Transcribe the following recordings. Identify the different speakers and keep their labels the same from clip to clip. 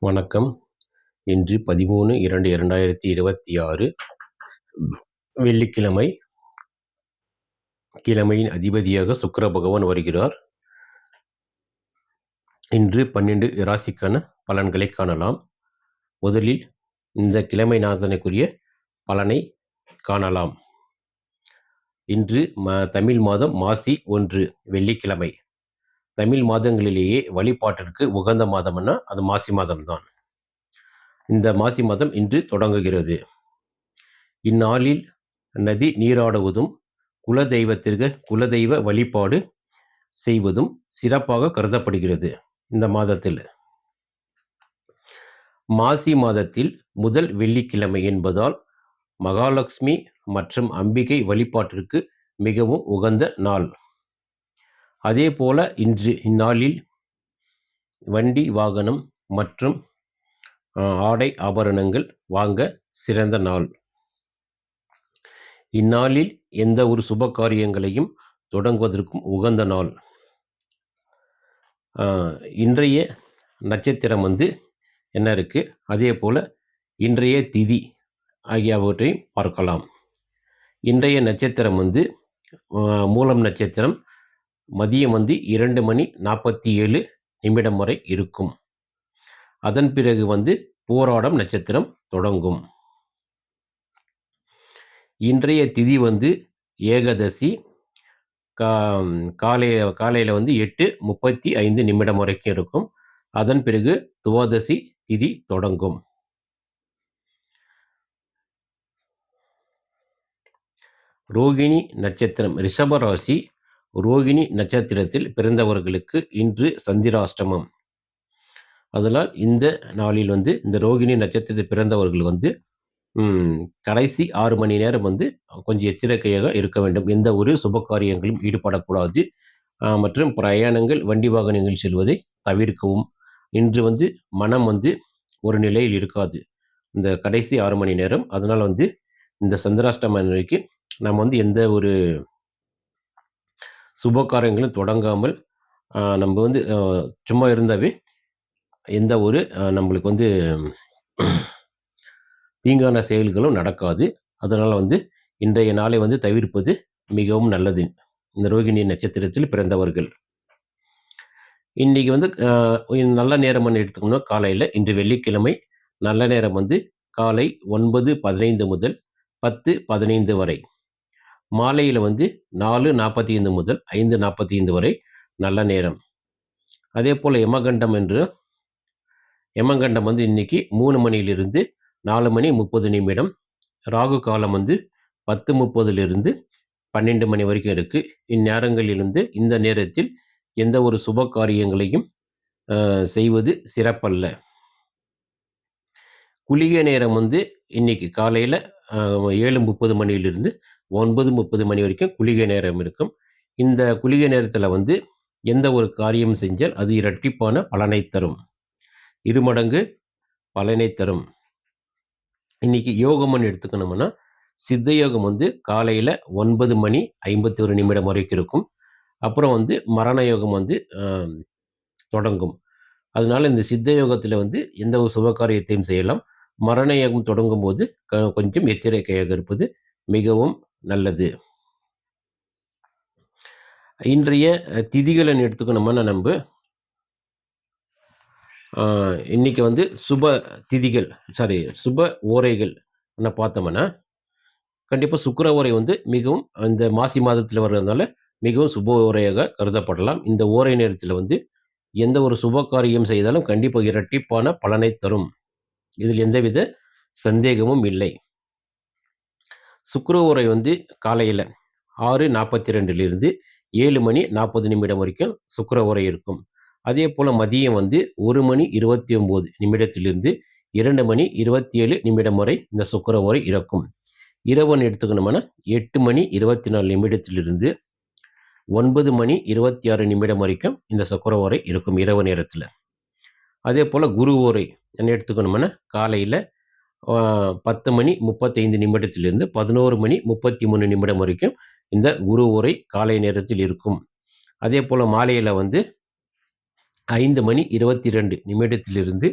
Speaker 1: வணக்கம். இன்று பதிமூணு இரண்டு இரண்டாயிரத்தி இருபத்தி ஆறு வெள்ளிக்கிழமை. கிழமையின் அதிபதியாக சுக்கர பகவான் வருகிறார். இன்று பன்னெண்டு ராசிக்கான பலன்களை காணலாம். முதலில் இந்த கிழமை நாதனுக்குரிய பலனை காணலாம். இன்று ம தமிழ் மாதம் மாசி ஒன்று வெள்ளிக்கிழமை. தமிழ் மாதங்களிலேயே வழிபாட்டிற்கு உகந்த மாதம்னா அது மாசி மாதம்தான். இந்த மாசி மாதம் இன்று தொடங்குகிறது. இந்நாளில் நதி நீராடுவதும் குலதெய்வத்திற்கு குலதெய்வ வழிபாடு செய்வதும் சிறப்பாக கருதப்படுகிறது இந்த மாதத்தில். மாசி மாதத்தில் முதல் வெள்ளிக்கிழமை என்பதால் மகாலட்சுமி மற்றும் அம்பிகை வழிபாட்டிற்கு மிகவும் உகந்த நாள். அதே போல இன்று இந்நாளில் வண்டி வாகனம் மற்றும் ஆடை ஆபரணங்கள் வாங்க சிறந்த நாள். இந்நாளில் எந்த ஒரு சுப காரியங்களையும் தொடங்குவதற்கும் உகந்த நாள். இன்றைய நட்சத்திரம் வந்து என்ன இருக்குது அதே போல் இன்றைய திதி ஆகியவற்றையும் பார்க்கலாம். இன்றைய நட்சத்திரம் வந்து மூலம் நட்சத்திரம் மதியம் வந்து இரண்டு மணி நாற்பத்தி ஏழு நிமிடம் வரை இருக்கும். அதன் பிறகு வந்து போராடம் நட்சத்திரம் தொடங்கும். இன்றைய திதி வந்து ஏகதசி. கா காலை காலையில் வந்து எட்டு முப்பத்தி ஐந்து நிமிடம் வரைக்கும் இருக்கும். அதன் பிறகு துவாதசி திதி தொடங்கும். ரோகிணி நட்சத்திரம் ரிஷபராசி. ரோகிணி நட்சத்திரத்தில் பிறந்தவர்களுக்கு இன்று சந்திராஷ்டமம். அதனால் இந்த நாளில் வந்து இந்த ரோகிணி நட்சத்திரத்தில் பிறந்தவர்கள் வந்து கடைசி ஆறு மணி நேரம் வந்து கொஞ்சம் எச்சரிக்கையாக இருக்க வேண்டும். எந்த ஒரு சுப காரியங்களும் ஈடுபடக்கூடாது. மற்றும் பிரயாணங்கள் வண்டி வாகனங்கள் செல்வதை தவிர்க்கவும். இன்று வந்து மனம் வந்து ஒரு நிலையில் இருக்காது. இந்த கடைசி ஆறு மணி நேரம். அதனால் வந்து இந்த சந்திராஷ்டம நிலைக்கு நம்ம வந்து எந்த ஒரு சுப காரியங்களும் தொடங்காமல் நம்ம வந்து சும்மா இருந்தாவே எந்த ஒரு நம்மளுக்கு வந்து தீங்கான செயல்களும் நடக்காது. அதனால் வந்து இன்றைய நாளை வந்து தவிர்ப்பது மிகவும் நல்லது. இந்த ரோகிணி நட்சத்திரத்தில் பிறந்தவர்கள். இன்றைக்கி வந்து நல்ல நேரம் எடுத்துக்கணும் காலையில் இன்று வெள்ளிக்கிழமை நல்ல நேரம் வந்து காலை ஒன்பது பதினைந்து முதல் பத்து பதினைந்து வரை. மாலையில் வந்து நாலு நாற்பத்தி ஐந்து முதல் ஐந்து நாற்பத்தி ஐந்து வரை நல்ல நேரம். அதே போல் யமகண்டம் என்று யமகண்டம் வந்து இன்றைக்கி மூணு மணியிலிருந்து நாலு மணி முப்பது நிமிடம். ராகு காலம் வந்து பத்து முப்பதுலிருந்து பன்னெண்டு மணி வரைக்கும் இருக்குது இந்நேரங்களிலிருந்து இந்த நேரத்தில் எந்த ஒரு சுப காரியங்களையும் செய்வது சிறப்பல்ல. குளிகை நேரம் வந்து இன்னைக்கு காலையில் ஏழு முப்பது மணியிலிருந்து ஒன்பது முப்பது மணி வரைக்கும் குளிகை நேரம் இருக்கும். இந்த குளிகை நேரத்தில் வந்து எந்த ஒரு காரியம் செஞ்சால் அது இரட்டிப்பான பலனை தரும். இருமடங்கு பலனை தரும். இன்னைக்கு யோகம்னு எடுத்துக்கணும்னா சித்த யோகம் வந்து காலையில் ஒன்பது மணி ஐம்பத்தி ஒரு நிமிடம் வரைக்கும் இருக்கும். அப்புறம் வந்து மரண யோகம் வந்து தொடங்கும். அதனால இந்த சித்த யோகத்தில் வந்து எந்த ஒரு சுபகாரியத்தையும் செய்யலாம். மரண யோகம் தொடங்கும் போது கொஞ்சம் எச்சரிக்கையாக இருப்பது மிகவும் நல்லது. இன்றைய திதிகளை எடுத்துக்கணுமா நம்ம இன்னைக்கு வந்து சுப திதிகள் சாரி சுப ஓரைகள் என்ன பார்த்தோம்னா கண்டிப்பாக சுக்கர ஓரை வந்து மிகவும் இந்த மாசி மாதத்தில் வர்றதுனால மிகவும் சுப ஓரையாக கருதப்படலாம். இந்த ஓரை நேரத்தில் வந்து எந்த ஒரு சுப காரியம் செய்தாலும் கண்டிப்பாக இரட்டிப்பான பலனை தரும். இதில் எந்தவித சந்தேகமும் இல்லை. சுக்கர உரை வந்து காலையில் ஆறு நாற்பத்தி ரெண்டுலேருந்து ஏழு மணி நாற்பது நிமிடம் வரைக்கும் சுக்கர உரை இருக்கும். அதே போல் மதியம் வந்து ஒரு மணி இருபத்தி ஒம்பது நிமிடத்திலிருந்து இரண்டு மணி இருபத்தி ஏழு நிமிடம் வரை இந்த சுக்கர உரை இருக்கும் இரவுன்னு எடுத்துக்கணும்னா எட்டு மணி இருபத்தி நாலு நிமிடத்திலிருந்து ஒன்பது மணி இருபத்தி ஆறு நிமிடம் வரைக்கும் இந்த சுக்கர உரை இருக்கும் இரவு நேரத்தில். அதே போல் குரு உரை என்ன எடுத்துக்கணும்னா காலையில் பத்து மணி முப்பத்தைந்து நிமிடத்திலிருந்து பதினோரு மணி முப்பத்தி மூணு நிமிடம் வரைக்கும் இந்த குரு உரை காலை நேரத்தில் இருக்கும். அதே போல் மாலையில் வந்து ஐந்து மணி இருபத்தி ரெண்டு நிமிடத்திலிருந்து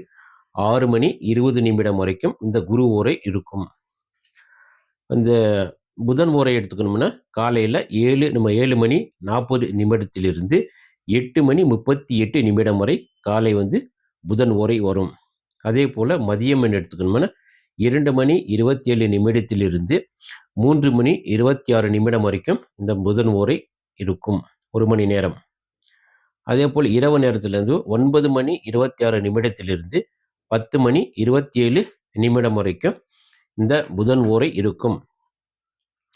Speaker 1: ஆறு மணி இருபது நிமிடம் வரைக்கும் இந்த குரு உரை இருக்கும். இந்த புதன் உரை எடுத்துக்கணும்னா காலையில் ஏழு நம்ம ஏழு மணி நாற்பது நிமிடத்திலிருந்து எட்டு மணி முப்பத்தி எட்டு நிமிடம் வரை காலை வந்து புதன் உரை வரும். அதே போல் மதியம்னு எடுத்துக்கணும்னா இரண்டு மணி இருபத்தி ஏழு நிமிடத்திலிருந்து மூன்று மணி இருபத்தி ஆறு நிமிடம் வரைக்கும் இந்த புதன் ஓரை இருக்கும். ஒரு மணி நேரம். அதே போல் இரவு நேரத்திலிருந்து ஒன்பது மணி இருபத்தி ஆறு நிமிடத்திலிருந்து பத்து மணி இருபத்தி ஏழு நிமிடம் வரைக்கும் இந்த புதன் ஓரை இருக்கும்.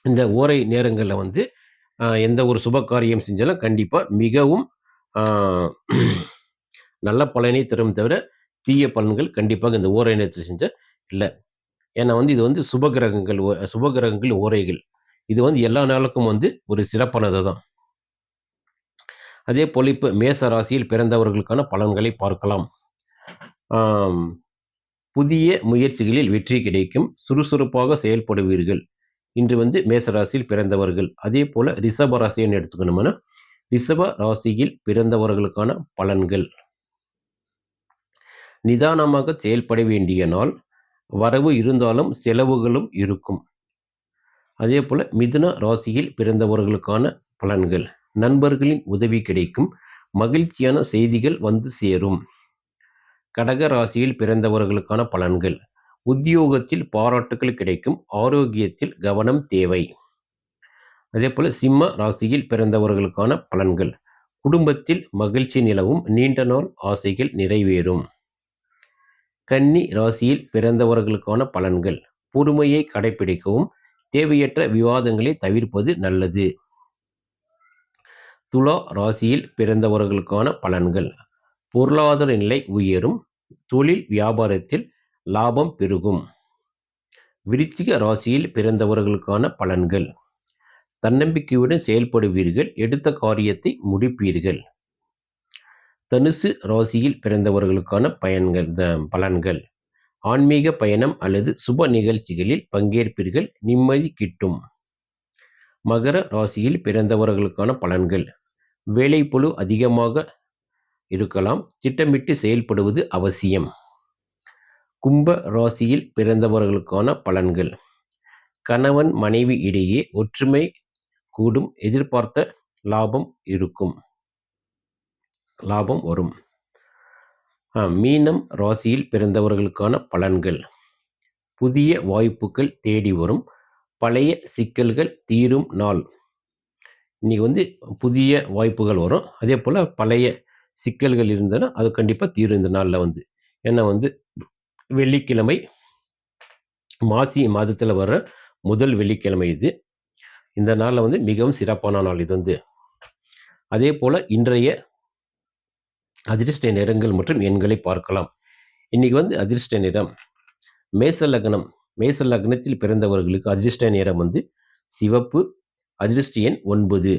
Speaker 1: இந்த ஓரை நேரங்களில் வந்து எந்த ஒரு சுப காரியம் செஞ்சாலும் கண்டிப்பாக மிகவும் நல்ல பலனை தரும் தவிர தீய பலன்கள் கண்டிப்பாக இந்த ஓரை நேரத்தில் செஞ்சால் இல்லை. ஏன்னா வந்து இது வந்து சுப கிரகங்கள் ஓ- சுப கிரகங்கள் ஓரைகள். இது வந்து எல்லா நாளுக்கும் வந்து ஒரு சிறப்பானது தான். அதே போல் இப்போ மேச ராசியில் பிறந்தவர்களுக்கான பலன்களை பார்க்கலாம். புதிய முயற்சிகளில் வெற்றி கிடைக்கும். சுறுசுறுப்பாக செயல்படுவீர்கள். இன்று வந்து மேச ராசியில் பிறந்தவர்கள். அதே போல் ரிஷப ராசின்னு எடுத்துக்கணும்னா ரிஷப ராசியில் பிறந்தவர்களுக்கான பலன்கள். நிதானமாக செயல்பட வேண்டிய நாள். வரவு இருந்தாலும் செலவுகளும் இருக்கும். அதே போல் மிதுன ராசியில் பிறந்தவர்களுக்கான பலன்கள். நண்பர்களின் உதவி கிடைக்கும். மகிழ்ச்சியான செய்திகள் வந்து சேரும். கடக ராசியில் பிறந்தவர்களுக்கான பலன்கள். உத்தியோகத்தில் பாராட்டுகள் கிடைக்கும். ஆரோக்கியத்தில் கவனம் தேவை. அதே போல் சிம்ம ராசியில் பிறந்தவர்களுக்கான பலன்கள். குடும்பத்தில் மகிழ்ச்சி நிலவும். நீண்ட நாள் ஆசைகள் நிறைவேறும். கன்னி ராசியில் பிறந்தவர்களுக்கான பலன்கள். பொறுமையை கடைபிடிக்கவும் தேவையற்ற விவாதங்களை தவிர்ப்பது நல்லது. துலா ராசியில் பிறந்தவர்களுக்கான பலன்கள். பொருளாதார நிலை உயரும் தொழில் வியாபாரத்தில் லாபம் பெருகும். விருச்சிக ராசியில் பிறந்தவர்களுக்கான பலன்கள். தன்னம்பிக்கையுடன் செயல்படுவீர்கள் எடுத்த காரியத்தை முடிப்பீர்கள். தனுசு ராசியில் பிறந்தவர்களுக்கான பயன்கள் த- பலன்கள். ஆன்மீக பயணம் அல்லது சுப நிகழ்ச்சிகளில் பங்கேற்பீர்கள் நிம்மதி கிட்டும். மகர ராசியில் பிறந்தவர்களுக்கான பலன்கள். வேலைப்பொழு அதிகமாக இருக்கலாம் திட்டமிட்டு செயல்படுவது அவசியம். கும்ப ராசியில் பிறந்தவர்களுக்கான பலன்கள். கணவன் மனைவி இடையே ஒற்றுமை கூடும் எதிர்பார்த்த லாபம் இருக்கும். லாபம் வரும். மீனம் ராசியில் பிறந்தவர்களுக்கான பலன்கள். புதிய வாய்ப்புகள் தேடி வரும். பழைய சிக்கல்கள் தீரும் நாள். இன்றைக்கி வந்து புதிய வாய்ப்புகள் வரும். அதே போல் பழைய சிக்கல்கள் இருந்ததுன்னா அது கண்டிப்பாக தீரும் இந்த நாளில் வந்து. ஏன்னா வந்து வெள்ளிக்கிழமை மாசி மாதத்தில் வர்ற முதல் வெள்ளிக்கிழமை இது. இந்த நாளில் வந்து மிகவும் சிறப்பான நாள் இது வந்து. அதே போல் இன்றைய அதிர்ஷ்ட நிறங்கள் மற்றும் எண்களை பார்க்கலாம். இன்னைக்கு வந்து அதிர்ஷ்ட நிறம் மேச லக்னம். மேச லக்னத்தில் பிறந்தவர்களுக்கு அதிர்ஷ்ட நிறம் வந்து சிவப்பு அதிர்ஷ்ட எண் ஒன்பது.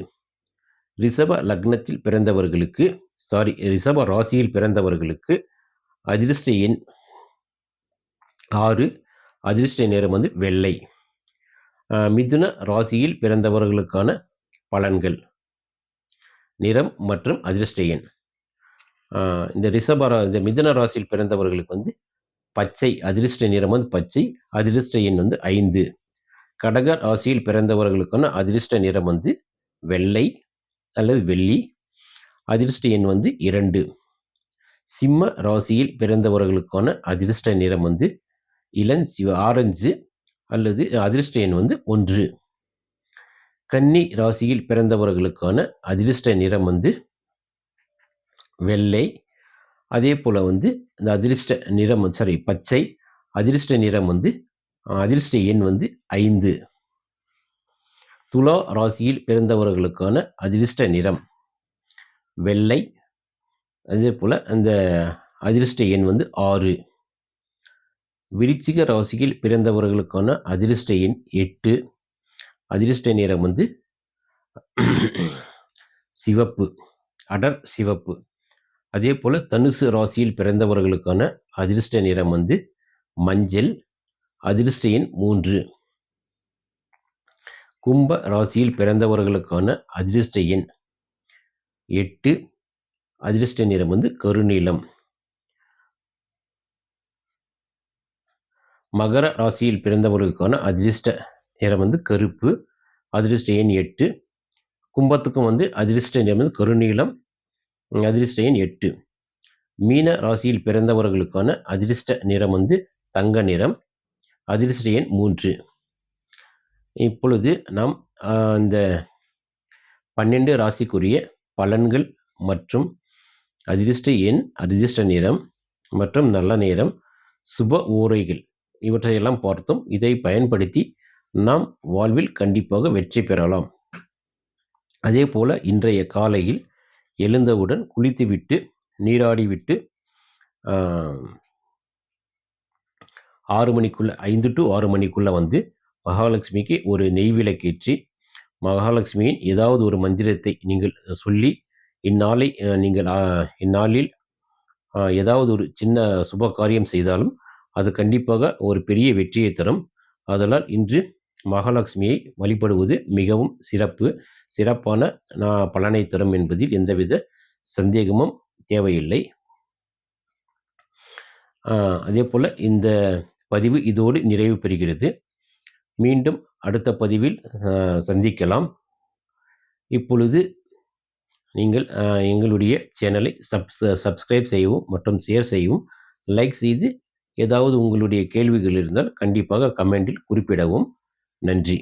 Speaker 1: ரிஷப லக்னத்தில் பிறந்தவர்களுக்கு சாரி ரிஷப ராசியில் பிறந்தவர்களுக்கு அதிர்ஷ்ட எண் ஆறு. அதிர்ஷ்ட நிறம் வந்து வெள்ளை. மிதுன ராசியில் பிறந்தவர்களுக்கான பலன்கள். நிறம் மற்றும் அதிர்ஷ்ட எண். இந்த ரிஷப இந்த மிதன ராசியில் பிறந்தவர்களுக்கு வந்து பச்சை அதிர்ஷ்ட நிறம் வந்து பச்சை அதிர்ஷ்ட எண் வந்து ஐந்து. கடக ராசியில் பிறந்தவர்களுக்கான அதிர்ஷ்ட நிறம் வந்து வெள்ளை அல்லது வெள்ளி அதிர்ஷ்ட எண் வந்து இரண்டு. சிம்ம ராசியில் பிறந்தவர்களுக்கான அதிர்ஷ்ட நிறம் வந்து இளஞ்சிவ ஆரஞ்சு அல்லது அதிர்ஷ்ட எண் வந்து ஒன்று. கன்னி ராசியில் பிறந்தவர்களுக்கான அதிர்ஷ்ட நிறம் வந்து வெள்ளை அதே போல் வந்து இந்த அதிர்ஷ்ட நிறம் சாரி பச்சை அதிர்ஷ்ட நிறம் வந்து அதிர்ஷ்ட எண் வந்து ஐந்து. துலா ராசியில் பிறந்தவர்களுக்கான அதிர்ஷ்ட நிறம் வெள்ளை அதே போல் அந்த அதிர்ஷ்ட எண் வந்து ஆறு. விருச்சிக ராசியில் பிறந்தவர்களுக்கான அதிர்ஷ்ட எண் எட்டு. அதிர்ஷ்ட நிறம் வந்து சிவப்பு அடர் சிவப்பு. அதே போல் தனுசு ராசியில் பிறந்தவர்களுக்கான அதிர்ஷ்ட நிறம் வந்து மஞ்சள் அதிர்ஷ்ட எண் மூன்று. கும்ப ராசியில் பிறந்தவர்களுக்கான அதிர்ஷ்ட எண் எட்டு. அதிர்ஷ்ட நிறம் வந்து கருநீளம் மகர ராசியில் பிறந்தவர்களுக்கான அதிர்ஷ்ட நிறம் வந்து கருப்பு அதிர்ஷ்ட எண் எட்டு. கும்பத்துக்கும் வந்து அதிர்ஷ்ட நிறம் வந்து கருநீளம் அதிர்ஷ்ட எண் எட்டு. மீன ராசியில் பிறந்தவர்களுக்கான அதிர்ஷ்ட நிறம் வந்து தங்க நிறம். அதிர்ஷ்ட எண் மூன்று. இப்பொழுது நாம் அந்த பன்னெண்டு ராசிக்குரிய பலன்கள் மற்றும் அதிர்ஷ்ட எண் அதிர்ஷ்ட நிறம் மற்றும் நல்ல நேரம் சுப ஊரைகள் இவற்றையெல்லாம் பார்த்தோம். இதை பயன்படுத்தி நாம் வாழ்வில் கண்டிப்பாக வெற்றி பெறலாம். அதே போல் இன்றைய காலையில் எழுந்தவுடன் குளித்துவிட்டு நீராடிவிட்டு ஆறு மணிக்குள்ள ஐந்து டு ஆறு மணிக்குள்ளே வந்து மகாலட்சுமிக்கு ஒரு நெய் விளக்கேற்றி மகாலட்சுமியின் ஏதாவது ஒரு மந்திரத்தை நீங்கள் சொல்லி இந்நாளை நீங்கள் இந்நாளில் ஏதாவது ஒரு சின்ன சுப காரியம் செய்தாலும் அது கண்டிப்பாக ஒரு பெரிய வெற்றியை தரும். அதனால் இன்று மகாலட்சுமியை வழிபடுவது மிகவும் சிறப்பு. சிறப்பான நான் பலனை தரும் என்பதில் எந்தவித சந்தேகமும் தேவையில்லை. அதே போல் இந்த பதிவு இதோடு நிறைவு பெறுகிறது. மீண்டும் அடுத்த பதிவில் சந்திக்கலாம். இப்பொழுது நீங்கள் எங்களுடைய சேனலை சப்ஸ் சப்ஸ்கிரைப் செய்யவும் மற்றும் ஷேர் செய்யவும் லைக் செய்து ஏதாவது உங்களுடைய கேள்விகள் இருந்தால் கண்டிப்பாக கமெண்டில் குறிப்பிடவும். நன்றி.